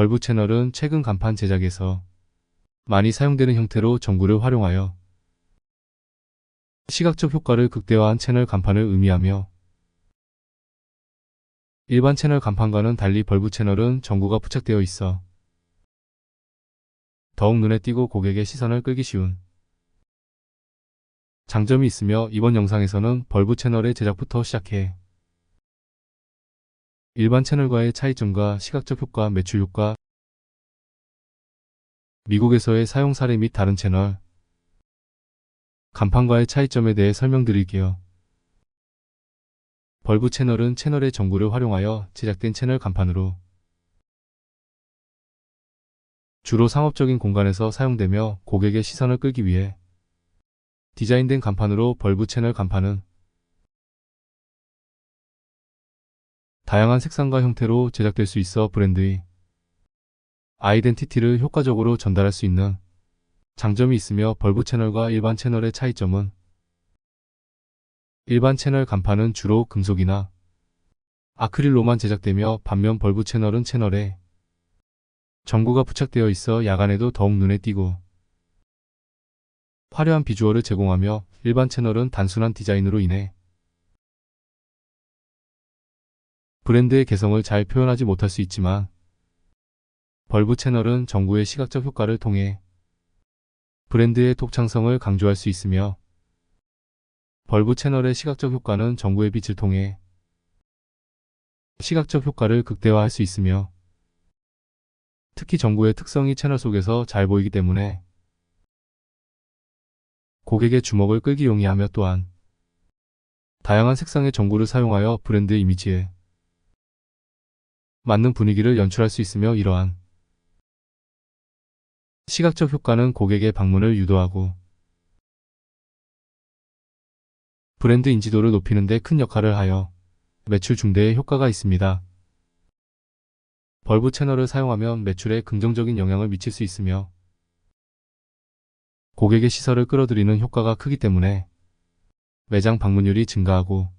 벌브 채널은 최근 간판 제작에서 많이 사용되는 형태로 전구를 활용하여 시각적 효과를 극대화한 채널 간판을 의미하며 일반 채널 간판과는 달리 벌브 채널은 전구가 부착되어 있어 더욱 눈에 띄고 고객의 시선을 끌기 쉬운 장점이 있으며 이번 영상에서는 벌브 채널의 제작부터 시작해 일반 채널과의 차이점과 시각적 효과, 매출 효과, 미국에서의 사용 사례 및 다른 채널, 간판과의 차이점에 대해 설명드릴게요. 벌브 채널은 채널의 전구를 활용하여 제작된 채널 간판으로 주로 상업적인 공간에서 사용되며 고객의 시선을 끌기 위해 디자인된 간판으로 벌브 채널 간판은 다양한 색상과 형태로 제작될 수 있어 브랜드의 아이덴티티를 효과적으로 전달할 수 있는 장점이 있으며 벌브 채널과 일반 채널의 차이점은 일반 채널 간판은 주로 금속이나 아크릴로만 제작되며 반면 벌브 채널은 채널에 전구가 부착되어 있어 야간에도 더욱 눈에 띄고 화려한 비주얼을 제공하며 일반 채널은 단순한 디자인으로 인해 브랜드의 개성을 잘 표현하지 못할 수 있지만 벌브 채널은 전구의 시각적 효과를 통해 브랜드의 독창성을 강조할 수 있으며 벌브 채널의 시각적 효과는 전구의 빛을 통해 시각적 효과를 극대화할 수 있으며 특히 전구의 특성이 채널 속에서 잘 보이기 때문에 고객의 주목을 끌기 용이하며 또한 다양한 색상의 전구를 사용하여 브랜드의 이미지에 맞는 분위기를 연출할 수 있으며 이러한 시각적 효과는 고객의 방문을 유도하고 브랜드 인지도를 높이는 데 큰 역할을 하여 매출 증대에 효과가 있습니다. 벌브 채널을 사용하면 매출에 긍정적인 영향을 미칠 수 있으며 고객의 시선을 끌어들이는 효과가 크기 때문에 매장 방문율이 증가하고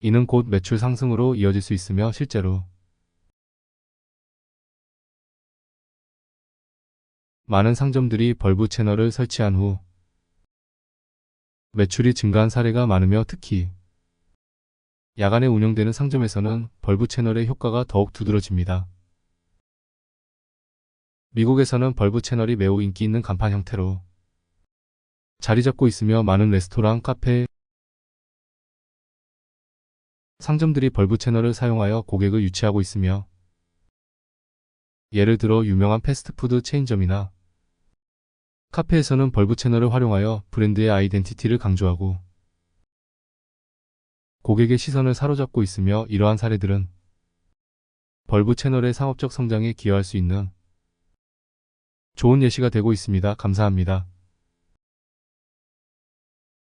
이는 곧 매출 상승으로 이어질 수 있으며 실제로 많은 상점들이 벌브 채널을 설치한 후 매출이 증가한 사례가 많으며 특히 야간에 운영되는 상점에서는 벌브 채널의 효과가 더욱 두드러집니다. 미국에서는 벌브 채널이 매우 인기 있는 간판 형태로 자리 잡고 있으며 많은 레스토랑, 카페, 상점들이 벌브 채널을 사용하여 고객을 유치하고 있으며 예를 들어 유명한 패스트푸드 체인점이나 카페에서는 벌브 채널을 활용하여 브랜드의 아이덴티티를 강조하고 고객의 시선을 사로잡고 있으며 이러한 사례들은 벌브 채널의 상업적 성장에 기여할 수 있는 좋은 예시가 되고 있습니다. 감사합니다.